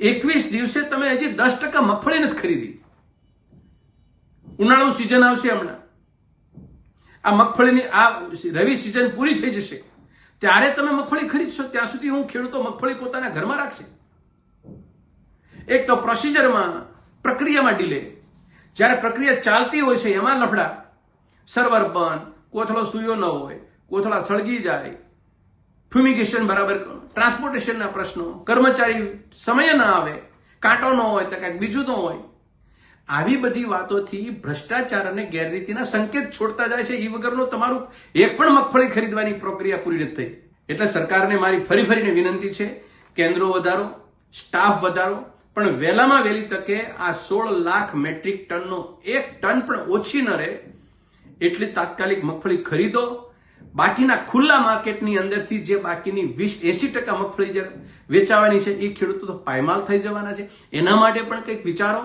એકવીસ દિવસે તમે હજી દસ ટકા મગફળી નથી ખરીદી. ઉનાળુ સિઝન આવશે હમણાં. આ મગફળીની આ રવિ સિઝન પૂરી થઈ જશે. ત્યારે તમે મગફળી ખરીદશો, ત્યાં સુધી હું ખેડૂતો મગફળી પોતાના ઘરમાં રાખશે. એક તો પ્રોસિજરમાં પ્રક્રિયામાં ડીલે જ્યારે પ્રક્રિયા ચાલતી હોય છે, એમાં લફડા. સર્વર બંધ, કોથળો સૂયો ન હોય, કોથળા સળગી જાય ફ્યુમિગેશન બરાબર ટ્રાન્સપોર્ટેશનના પ્રશ્નો. કર્મચારી સમય ના આવે. કાંટો ન હોય તો કંઈક બીજું ન હોય. આવી બધી વાતોથી ભ્રષ્ટાચાર અને ગેરરીતિના સંકેત છોડતા જાય છે. એ વગરનું તમારું એક પણ મગફળી ખરીદવાની પ્રક્રિયા પૂરી નથી થઈ. એટલે સરકારને મારી ફરી ફરીને વિનંતી છે, કેન્દ્રો વધારો, સ્ટાફ વધારો, પણ વહેલામાં વહેલી તકે આ સોળ લાખ મેટ્રિક ટનનો એક ટન પણ ઓછી ન રહે. એટલી તાત્કાલિક મગફળી ખરીદો બાકીના ખુલ્લા માર્કેટની અંદરથી જે બાકીની વીસ એસી ટકા મગફળી જે વેચાવાની છે, એ ખેડૂતો તો પાયમાલ થઈ જવાના છે. એના માટે પણ કંઈક વિચારો?